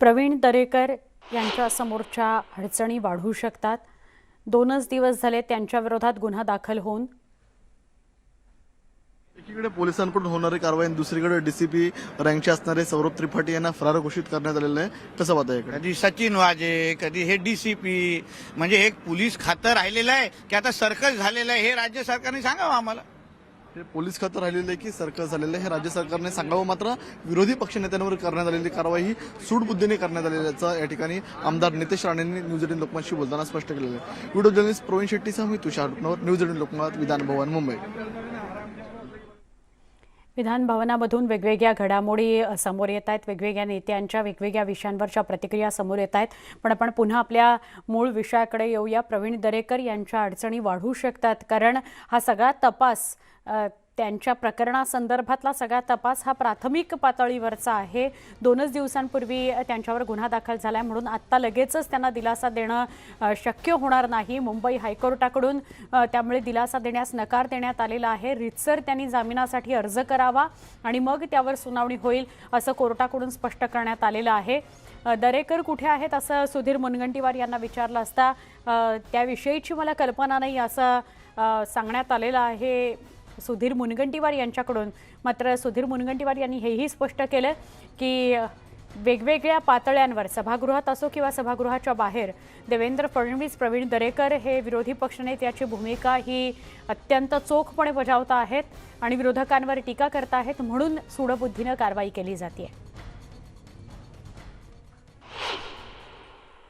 प्रवीण दरेकर यांच्या समोरच्या अडचणी वाढू शकतात. दोनच दिवस झाले त्यांच्या विरोधात गुन्हा दाखल होऊन. एकीकडे पोलिसांकडून होणारी कारवाई आणि दुसरीकडे डीसीपी रँकचे असणारे सौरभ त्रिपाठी यांना फरार घोषित करण्यात आलेलं आहे. कसं पाहता कधी सचिन वाजे कधी हे डीसीपी म्हणजे एक पोलीस खातं राहिलेलं आहे की आता सर्कल झालेलं आहे हे राज्य सरकारने सांगावं आम्हाला? हे पोलीस खातं राहिलेलं आहे की सरकार झालेलं आहे? हे राज्य सरकारने सांगावं मात्र विरोधी पक्षनेत्यांवर करण्यात आलेली कारवाई ही सूटबुद्धीने करण्यात आलेल्याचं या ठिकाणी आमदार नितेश राणेंनी न्यूज एटीन लोकमतशी बोलताना स्पष्ट केलेलं आहे. व्हिडिओ जर्नलिस्ट प्रवीण शेट्टीसह मी तुषार न्यूज एटीन लोकमत विधान भवन मुंबई. विधान भवनामधून वेगवेगळ्या घडामोडी समोर येत आहेत. वेगवेगळ्या नेत्यांच्या वेगवेगळ्या विषयांवरच्या प्रतिक्रिया समोर येत आहेत. पण आपण पुन्हा आपल्या मूळ विषयाकडे येऊया. प्रवीण दरेकर यांच्या अडचणी वाढू शकतात. कारण हा सगळा तपास त्यांच्या प्रकरणासंदर्भातला सगळा तपास हा प्राथमिक पातळीवरचा आहे. दोनच दिवसांपूर्वी त्यांच्यावर गुन्हा दाखल झाला आहे म्हणून आत्ता लगेचच त्यांना दिलासा देणं शक्य होणार नाही. मुंबई हायकोर्टाकडून त्यामुळे दिलासा देण्यास नकार देण्यात आलेला आहे. रितसर त्यांनी जामिनासाठी अर्ज करावा आणि मग त्यावर सुनावणी होईल असं कोर्टाकडून स्पष्ट करण्यात आलेलं आहे. दरेकर कुठे आहेत असं सुधीर मुनगंटीवार यांना विचारलं असता त्याविषयीची मला कल्पना नाही असं सांगण्यात आलेलं आहे. सुधीर मुनगंटीवार यांच्याकडून. मात्र सुधीर मुनगंटीवार यांनी हेही स्पष्ट केलं की वेगवेगळ्या पातळ्यांवर सभागृहात असो किंवा सभागृहाच्या बाहेर देवेंद्र फडणवीस प्रवीण दरेकर हे विरोधी पक्षनेत्याची भूमिका ही अत्यंत चोखपणे बजावत आहेत आणि विरोधकांवर टीका करत आहेत म्हणून सूडबुद्धीनं कारवाई केली जाते